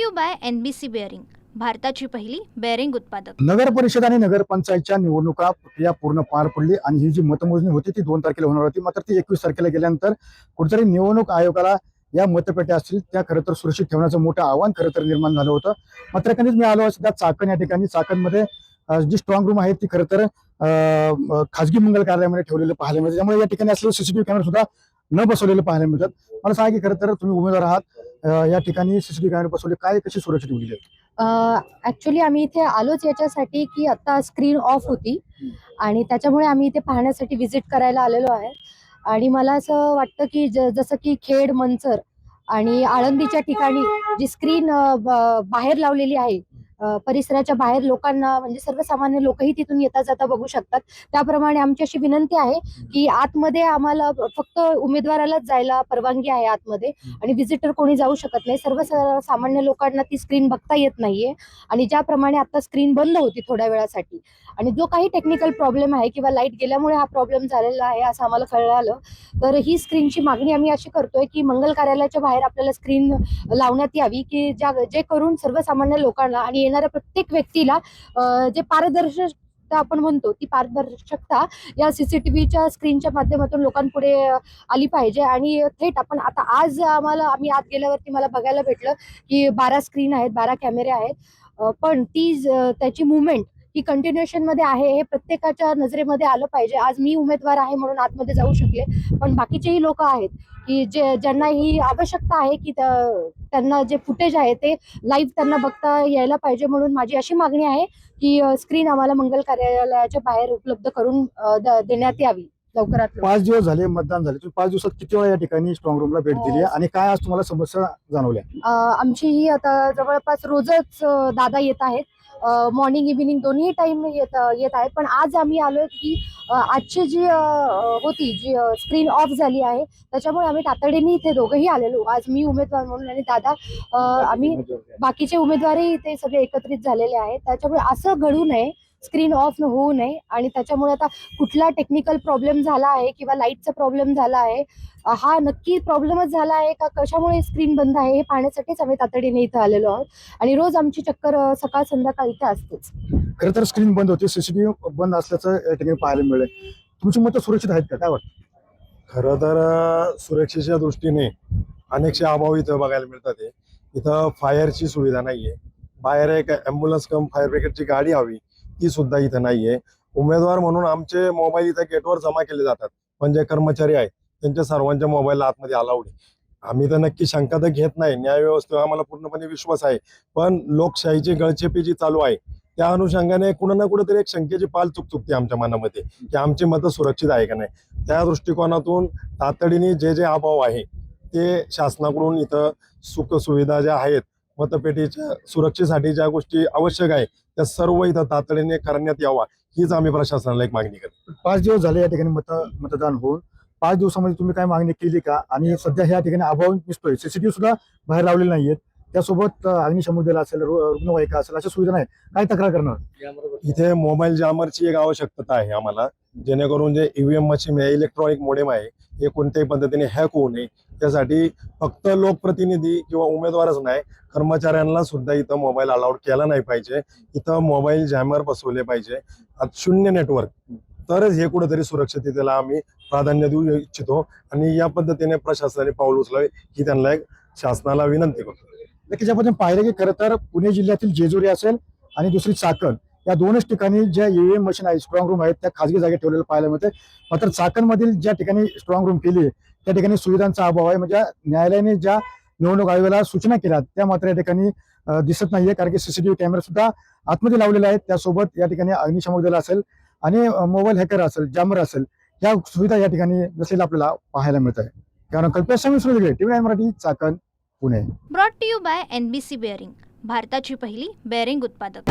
You by N B C bearing भारताची पहिली bearing उत्पादक. नगर परिषद आणि नगरपंचायतच्या निवडणुका प्रक्रिया पूर्ण पार पडली आणि ही जी मतमोजणी होती ती दोन तारखेला होणार होती. मात्र ती एकवीस तारखेला गेल्यानंतर कुठेतरी निवडणूक आयोगाला या मतपेट्या असतील त्या खरं तर सुरक्षित ठेवण्याचं मोठं आव्हान खरं तर निर्माण झालं होतं. मात्र कधीच मी आलो सध्या चाकण या ठिकाणी. चाकणमध्ये जी स्ट्रॉंग रूम आहे ती खरं तर खाजगी मंगल कार्यालयामध्ये ठेवलेलं पाहायला मिळतं. त्यामुळे या ठिकाणी असलेले सीसीटीव्ही कॅमेरा सुद्धा न बसवलेले पाहायला मिळतात मला सांगा की खरं तर तुम्ही उमेदवार आहात. या ठिकाणी सीसीटीव्ही कॅमेरे बसवले. काय कशी सुरक्षित ठेवली आहे? ऍक्च्युली आम्ही इथे आलोच याच्यासाठी की आता स्क्रीन ऑफ होती. आणि त्याच्यामुळे आम्ही इथे पाहण्यासाठी व्हिजिट करायला आलेलो आहे. आणि मला असं वाटतं की ज- जसं की खेड मंचर आणि आळंदीच्या ठिकाणी जी स्क्रीन बाहेर लावलेली आहे परिसराच्या बाहेर लोकांना म्हणजे सर्वसामान्य लोकही तिथून येता जाता बघू शकतात. त्याप्रमाणे आमची अशी विनंती आहे की आतमध्ये आम्हाला फक्त उमेदवारालाच जायला परवानगी आहे आतमध्ये आणि व्हिजिटर कोणी जाऊ शकत नाही. सर्व सामान्य लोकांना ती स्क्रीन बघता येत नाहीये आणि ज्याप्रमाणे आता स्क्रीन बंद होती थोड्या वेळासाठी आणि जो काही टेक्निकल प्रॉब्लेम आहे किंवा लाइट गेल्यामुळे हा प्रॉब्लेम झालेला आहे असं आम्हाला कळलं तर ही स्क्रीनची मागणी आम्ही अशी करतोय की मंगल कार्यालयाच्या बाहेर आपल्याला स्क्रीन लावण्यात यावी की ज्या जे करून सर्वसामान्य लोकांना आणि येणाऱ्या प्रत्येक व्यक्तीला जे पारदर्शकता आपण म्हणतो ती पारदर्शकता या सीसीटीव्हीच्या स्क्रीनच्या माध्यमातून लोकांपुढे आली पाहिजे. आणि थेट आपण आता आज आम्हाला आम्ही आत गेल्यावरती मला बघायला भेटलं की बारा स्क्रीन आहेत बारा कॅमेरे आहेत. पण ती ज- त्याची मुवमेंट ही कंटिन्युएशनमध्ये आहे हे प्रत्येकाच्या नजरेमध्ये आलं पाहिजे. आज मी उमेदवार आहे म्हणून आतमध्ये जाऊ शकले. पण बाकीचेही लोक आहेत की जे ज्यांना ही आवश्यकता आहे की त्या- त्यांना जे फुटेज आहे ते लाईव्ह त्यांना बघता यायला पाहिजे म्हणून माझी अशी मागणी आहे की स्क्रीन आम्हाला मंगल कार्यालयाच्या बाहेर उपलब्ध करून देण्यात यावी लवकरात लवकर. पाच दिवस झाले मतदान झाले. तुम्ही पाच दिवसात किती वेळा या ठिकाणी स्ट्रॉंग रूमला भेट दिली आहे आणि काय आज तुम्हाला समस्या जाणवल्या? आमची ही आता जवळपास रोजच दादा येत आहेत. मॉर्निंग इव्हिनिंग दोन्ही टाइम येत येत आहेत. पण आज आम्ही आलोय की आजची जी होती जी स्क्रीन ऑफ झाली आहे त्याच्यामुळे आम्ही तातडीने इथे दोघंही आलेलो. आज मी उमेदवार म्हणून आणि दादा आम्ही बाकीचे उमेदवारही इथे सगळे एकत्रित झालेले आहेत. त्याच्यामुळे असं घडू नये स्क्रीन ऑफ होऊ नये. आणि त्याच्यामुळे आता कुठला टेक्निकल प्रॉब्लेम झाला आहे किंवा लाईटचा प्रॉब्लेम झाला आहे हा नक्की प्रॉब्लेमच झाला आहे का? कशामुळे स्क्रीन बंद आहे? हे पाहण्यासाठीच आम्ही तातडीने इथं आलेलो आहोत. आणि रोज आमची चक्कर सकाळ संध्याकाळ इथे असतेच. खरं तर स्क्रीन बंद होती. सीसीटीव्ही बंद असल्याचं या ठिकाणी पाहायला मिळेल. तुमची मतं सुरक्षित आहेत का? काय वाटतं? खरं तर सुरक्षेच्या दृष्टीने अनेकसे अभाव इथं बघायला मिळतात आहे. इथं फायरची सुविधा नाहीये. बाहेर एक ॲम्ब्युलन्स कम फायर ब्रिगेडची गाडी हवी. ती सुद्धा इथं नाहीये. उमेदवार म्हणून आमचे मोबाईल इथं गेटवर जमा केले जातात. पण जे कर्मचारी आहेत त्यांच्या सर्वांच्या मोबाईल आतमध्ये अलाउड आहे. आम्ही तर नक्की शंका तर घेत नाही. न्याय व्यवस्थेवर आम्हाला पूर्णपणे विश्वास आहे. पण लोकशाहीची गळचेपी जी चालू आहे त्या अनुषंगाने कुठं ना कुठेतरी एक शंकेची पाल चुकचुकते आमच्या मनामध्ये. की आमची मतं सुरक्षित आहे का नाही? त्या दृष्टिकोनातून तातडीने जे जे अभाव आहे ते शासनाकडून इथं सुखसुविधा ज्या आहेत मतपेटीच्या सुरक्षेसाठी ज्या गोष्टी आवश्यक आहे त्या सर्व इथं तातडीने करण्यात यावा हीच आम्ही प्रशासनाला एक मागणी करतो. पाच दिवस झाले या ठिकाणी मत मतदान होऊन. पाच दिवसामध्ये तुम्ही काय मागणी केली का? आणि सध्या ह्या ठिकाणी अभाव दिसतोय. सीसीटीव्ही सुद्धा बाहेर लावलेले नाहीयेत. त्यासोबत अग्निशमन दल असेल रुग्णवाहिका असेल अशा सुविधा नाही काय तक्रार करणार? इथे मोबाईल जामरची एक आवश्यकता आहे आम्हाला. जेणेकरून जे ईव्हीएम मशीन आहे इलेक्ट्रॉनिक मोडेम आहे हे कोणत्याही पद्धतीने हॅक होऊ नये. त्यासाठी फक्त लोकप्रतिनिधी किंवा उमेदवारच नाही कर्मचाऱ्यांना सुद्धा इथं मोबाईल अलाउड केला नाही पाहिजे. इथं मोबाईल जॅमर बसवले पाहिजे. शून्य नेटवर्क तरच हे कुठेतरी सुरक्षिततेला आम्ही प्राधान्य देऊ इच्छितो. आणि या पद्धतीने प्रशासनाने पाऊल उचलावे ही त्यांना एक शासनाला विनंती करतो. नक्कीच आपण पाहिलं की खरं तर पुणे जिल्ह्यातील जेजुरी असेल आणि दुसरी चाकण या दोनच ठिकाणी ज्या ईव्हीएम मशीन आहेत स्ट्रॉंग रूम आहेत त्या खाजगी जागेत ठेवलेलं पाहायला मिळते मात्र चाकणमधील ज्या ठिकाणी स्ट्रॉंग रूम केली आहे, त्या ठिकाणी सुविधांचा अभाव आहे. म्हणजे न्यायालयाने ज्या निवडणूक आयोगाला सूचना केल्या त्या मात्र या ठिकाणी दिसत नाहीये. कारण की सीसीटीव्ही कॅमेरा सुद्धा आतमध्ये लावलेले आहेत. त्यासोबत या ठिकाणी अग्निशमक दल असेल आणि मोबाईल हॅकर असेल जॅमर असेल या सुविधा या ठिकाणी नसलेल्या आपल्याला पाहायला मिळत आहे. कारण कल्पेश स्वामी सुरू TV Marathi Chakan Pune. Brought to you by N B C bearing भारताची पहिली बेअरिंग उत्पादक.